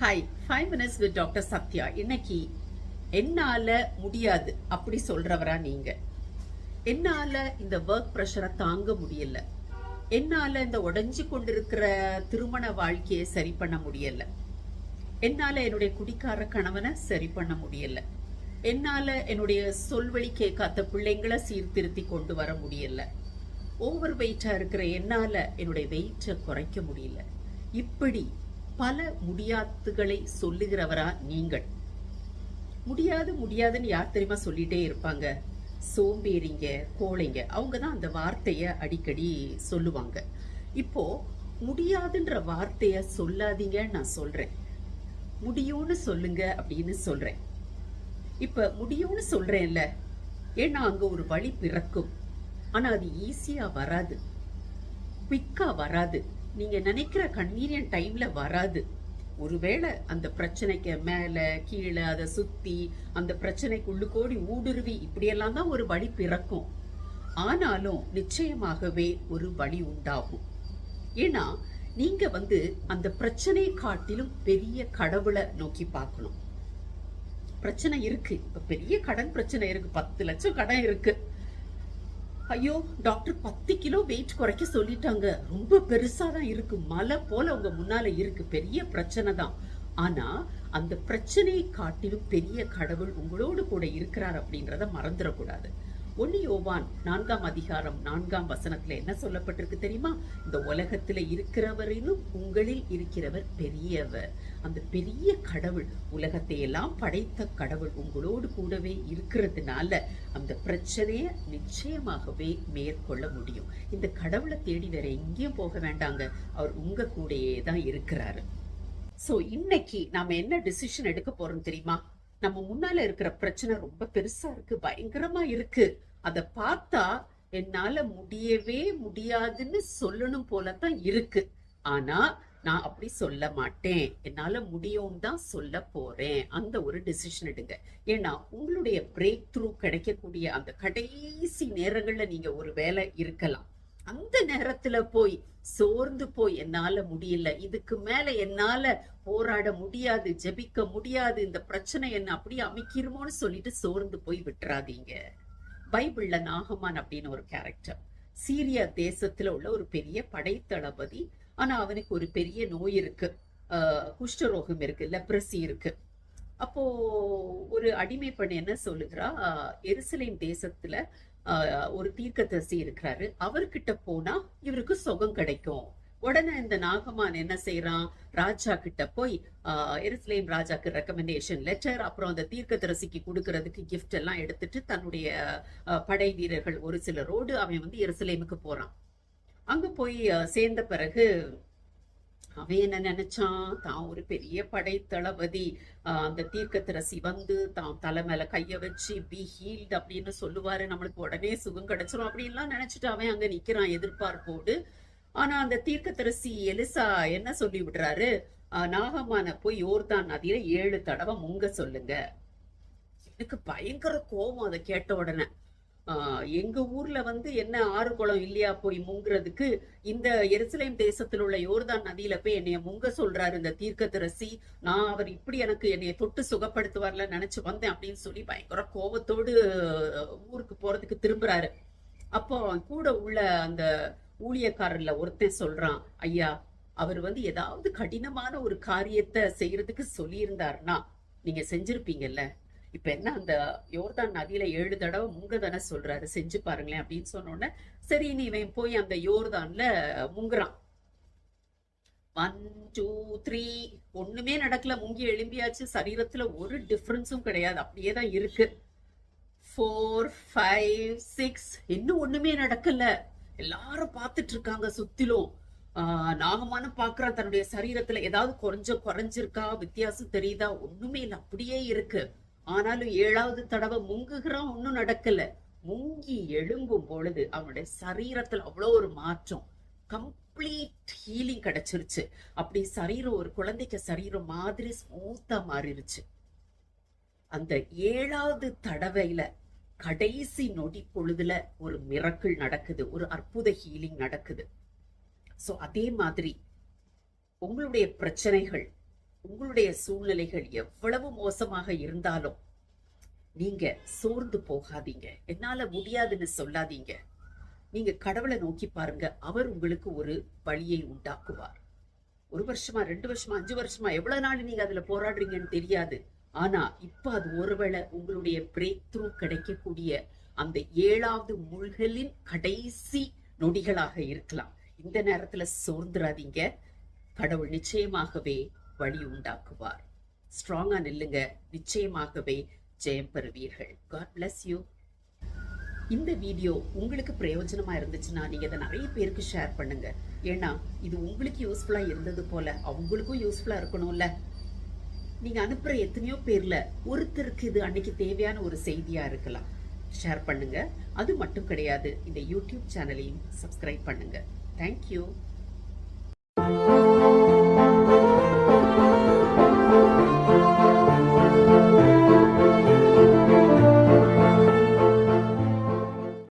Hi five minutes with doctor Sathya இன்னைக்கு என்னால முடியாது அப்படி சொல்றவரா நீங்க. என்னால இந்த ஒர்க் ப்ரெஷரை தாங்க முடியல. என்னால இந்த உடைஞ்சு கொண்டிருக்கிற திருமண வாழ்க்கையை சரி பண்ண முடியல. என்னால என்னுடைய குடிக்கார கணவனை சரி பண்ண முடியல. என்னால என்னுடைய சொல்வழி கேட்காத பிள்ளைங்களை சீர்திருத்தி கொண்டு வர முடியல. ஓவர் வெயிட்டாக இருக்கிற என்னால் என்னுடைய வெயிட்டை குறைக்க முடியல. இப்படி பல முடியாத்துகளை சொல்லுகிறவரா நீங்கள். முடியாது முடியாதுன்னு யார் தெரியுமா சொல்லிட்டே இருப்பாங்க. சோம்பேறிங்க கோழைங்க அவங்க தான் அந்த வார்த்தையை அடிக்கடி சொல்லுவாங்க. இப்போ முடியாதுன்ற வார்த்தையை சொல்லாதீங்கன்னு நான் சொல்றேன். முடியும்னு சொல்லுங்க அப்படின்னு சொல்றேன். இப்ப முடியும்னு சொல்றேன்ல ஏன்னா அங்க ஒரு வழி பிறக்கும். ஆனால் அது ஈஸியாக வராது. குயிக்காக வராது. நீங்கள் நினைக்கிற கன்வீனியன்ட் டைமில் வராது. ஒருவேளை அந்த பிரச்சனைக்கு மேலே கீழே அதை சுற்றி அந்த பிரச்சனைக்கு உள்ளுக்கோடி ஊடுருவி இப்படியெல்லாம் தான் ஒரு வழி பிறக்கும். ஆனாலும் நிச்சயமாகவே ஒரு வழி உண்டாகும். ஏன்னா நீங்க வந்து அந்த பிரச்சனையை காட்டிலும் பெரிய கடவுளை நோக்கி பார்க்கணும். பிரச்சனை இருக்கு. இப்ப பெரிய கடன் பிரச்சனை இருக்கு. பத்து லட்சம் கடன் இருக்கு. ஐயோ டாக்டர் பத்து கிலோ வெயிட் குறைக்க சொல்லிட்டாங்க. ரொம்ப பெருசா தான் இருக்கு. மலை போல உங்க முன்னால இருக்கு. பெரிய பிரச்சனை தான். ஆனா அந்த பிரச்சனையை காட்டிலும் பெரிய கடவுள் உங்களோடு கூட இருக்கிறார் அப்படின்றத மறந்துடக்கூடாது. ஒன்னு யோவான் நான்காம் அதிகாரம் நான்காம் வசனத்துல என்ன சொல்லப்பட்டிருக்கு தெரியுமா? இந்த உலகத்துல இருக்கிறவரிலும் உங்களில் இருக்கிறவர் பெரியவர். அந்த பெரிய கடவுள் உலகத்தை எல்லாம் படைத்த கடவுள் உங்களோடு கூடவே இருக்கிறதுனால அந்த பிரச்சனைய நிச்சயமாகவே மேற்கொள்ள முடியும். இந்த கடவுளை தேடி வேற எங்கேயும் போக வேண்டாங்க. அவர் உங்க கூடையே தான் இருக்கிறாரு. சோ இன்னைக்கு நாம என்ன டிசிஷன் எடுக்க போறோம் தெரியுமா? நம்ம முன்னால இருக்கிற பிரச்சனை ரொம்ப பெருசா இருக்கு பயங்கரமா இருக்கு. அத பார்த்தா என்னால முடியவே முடியாதுன்னு சொல்லணும் போலதான் இருக்கு. ஆனா நான் அப்படி சொல்ல மாட்டேன். என்னால முடியும் தான் சொல்ல போறேன். அந்த ஒரு டிசிஷன் எடுங்க. ஏன்னா உங்களுடைய பிரேக் த்ரூ கிடைக்கக்கூடிய அந்த கடைசி நேரங்கள்ல நீங்க ஒரு வேலை இருக்கலாம். அந்த நேரத்துல போய் சோர்ந்து போய் என்னால முடியல. இதுக்கு மேல என்னால போராட முடியாது ஜெபிக்க முடியாது இந்த பிரச்சனை என்ன அப்படியே அமைக்கிருமோன்னு சொல்லிட்டு சோர்ந்து போய் விட்டுறாதீங்க. பைபிள்ல நாகமான் அப்படின்னு ஒரு கேரக்டர் சீரியா தேசத்துல உள்ள ஒரு பெரிய படைத்தளபதி. ஆனா அவனுக்கு ஒரு பெரிய நோய் இருக்கு. ஆஹ் குஷ்டரோகம் இருக்கு லெப்ரசி இருக்கு. அப்போ ஒரு அடிமை பெண் என்ன சொல்லுகிறா? எருசலேம் தேசத்துல ஒரு தீர்க்கதரிசி இருக்கிறாரு. அவர்கிட்ட போனா இவருக்கு சுகம் கிடைக்கும். உடனே இந்த நாகமான் என்ன செய்யறான் ராஜா கிட்ட போய் எருசலேம் ராஜாக்கு ரெக்கமெண்டேஷன் லெட்டர் அப்புறம் அந்த தீர்க்கதரிசிக்கு கொடுக்கறதுக்கு கிஃப்ட் எல்லாம் எடுத்துட்டு தன்னுடைய படை வீரர்கள் ஒரு சிலரோடு அவன் வந்து எருசலேமுக்கு போறான். அங்க போய் சேர்ந்த பிறகு அவன் என்ன நினைச்சான்? தான் ஒரு பெரிய படை தளபதி ஆஹ் அந்த தீர்க்கத்திரசி வந்து தான் தலை மேல கைய வச்சு பி ஹீல்ட் அப்படின்னு சொல்லுவாரு. நம்மளுக்கு உடனே சுகம் கிடைச்சிரும் அப்படின்லாம் நினைச்சிட்டு அவன் அங்க நிக்கிறான் எதிர்பார்ப்போடு. ஆனா அந்த தீர்க்கத்தரசி எலிசா என்ன சொல்லி விடுறாரு? ஆஹ் நாகமான போய் யோர்தான் நதியில ஏழு தடவை முங்க சொல்லுங்க. எனக்கு பயங்கர கோபம் அதை கேட்ட உடனே. எங்க ஊர்ல வந்து என்ன ஆறு குளம் இல்லையா போய் முங்குறதுக்கு இந்த எருசலேம் தேசத்தில் உள்ள யோர்தான் நதியில போய் என்னைய முங்க சொல்றாரு இந்த தீர்க்கதரசி. நான் அவர் இப்படி எனக்கு என்னைய தொட்டு சுகப்படுத்துவார்ல நினைச்சு வந்தேன் அப்படின்னு சொல்லி பயங்கர கோபத்தோடு ஊருக்கு போறதுக்கு திரும்புறாரு. அப்போ கூட உள்ள அந்த ஊழியக்காரர்ல ஒருத்தன் சொல்றான் ஐயா அவர் வந்து ஏதாவது கடினமான ஒரு காரியத்தை செய்யறதுக்கு சொல்லியிருந்தாருன்னா நீங்க செஞ்சிருப்பீங்கல்ல? இப்ப என்ன அந்த யோர்தான் நதியில ஏழு தடவை முங்கதான சொல்றாரு. செஞ்சு பாருங்களேன் அப்படின்னு சொன்ன உடனே சரி நீ இவன் போய் அந்த யோர்தான்ல முங்குறான். ஒன் டூ த்ரீ ஒண்ணுமே நடக்கல. முங்கி எழும்பியாச்சு. சரீரத்துல ஒரு டிஃபரன்ஸும் கிடையாது. அப்படியே தான் இருக்கு. ஃபோர் ஃபைவ் சிக்ஸ் இன்னும் ஒண்ணுமே நடக்கல. எல்லாரும் பார்த்துட்டு இருக்காங்க சுத்திலும். ஆஹ் நாகமான பாக்குறான் தன்னுடைய சரீரத்துல ஏதாவது குறைஞ்ச குறைஞ்சிருக்கா? வித்தியாசம் தெரியுதா? ஒண்ணுமே இல்லை. அப்படியே இருக்கு. ஆனாலும் ஏழாவது தடவை முங்குகிறான் ஒன்னும் நடக்கல. முங்கி எழும்பும் பொழுது அவனுடைய சரீரத்துல அவ்வளோ ஒரு மாற்றம். கம்ப்ளீட் ஹீலிங் கிடைச்சிருச்சு. அப்படி சரீரம் ஒரு குழந்தைக்கு சரீரம் மாதிரி ஸ்மூத்தா மாறிடுச்சு அந்த ஏழாவது தடவையில கடைசி நொடி பொழுதுல ஒரு மிரக்கள் நடக்குது. ஒரு அற்புத ஹீலிங் நடக்குது. ஸோ அதே மாதிரி உங்களுடைய பிரச்சனைகள் உங்களுடைய சூழ்நிலைகள் எவ்வளவு மோசமாக இருந்தாலும் நீங்க சோர்ந்து போகாதீங்க. என்னால முடியாதுன்னு சொல்லாதீங்க. நீங்க கடவுளை நோக்கி பாருங்க. அவர் உங்களுக்கு ஒரு வழியை உண்டாக்குவார். ஒரு வருஷமா ரெண்டு வருஷமா அஞ்சு வருஷமா எவ்வளவு நாள் நீங்க அதுல போராடுறீங்கன்னு தெரியாது. ஆனா இப்ப அது ஒருவேளை உங்களுடைய பிரேக் த்ரூ கிடைக்கக்கூடிய அந்த ஏழாவது முழுகலின் கடைசி நொடிகளாக இருக்கலாம். இந்த நேரத்துல சோர்ந்துராதீங்க கடவுள் நிச்சயமாகவே வழி உண்டாக்குவார். ஸ்ட்ராங்கா நில்லுங்க. நிச்சயமாகவே ஜெயம் பெறுவீர்கள். காட் பிளஸ் யூ இந்த வீடியோ உங்களுக்கு பிரயோஜனமா இருந்துச்சுன்னா நீங்கள் இதை நிறைய பேருக்கு ஷேர் பண்ணுங்க. ஏன்னா இது உங்களுக்கு யூஸ்ஃபுல்லாக இருந்தது போல அவங்களுக்கும் யூஸ்ஃபுல்லாக இருக்கணும்ல. நீங்கள் அனுப்புகிற எத்தனையோ பேர்ல ஒருத்தருக்கு இது அன்னைக்கு தேவையான ஒரு செய்தியா இருக்கலாம். ஷேர் பண்ணுங்க. அது மட்டும் கிடையாது. இந்த யூடியூப் சேனலையும் சப்ஸ்கிரைப் பண்ணுங்க. தேங்க்யூ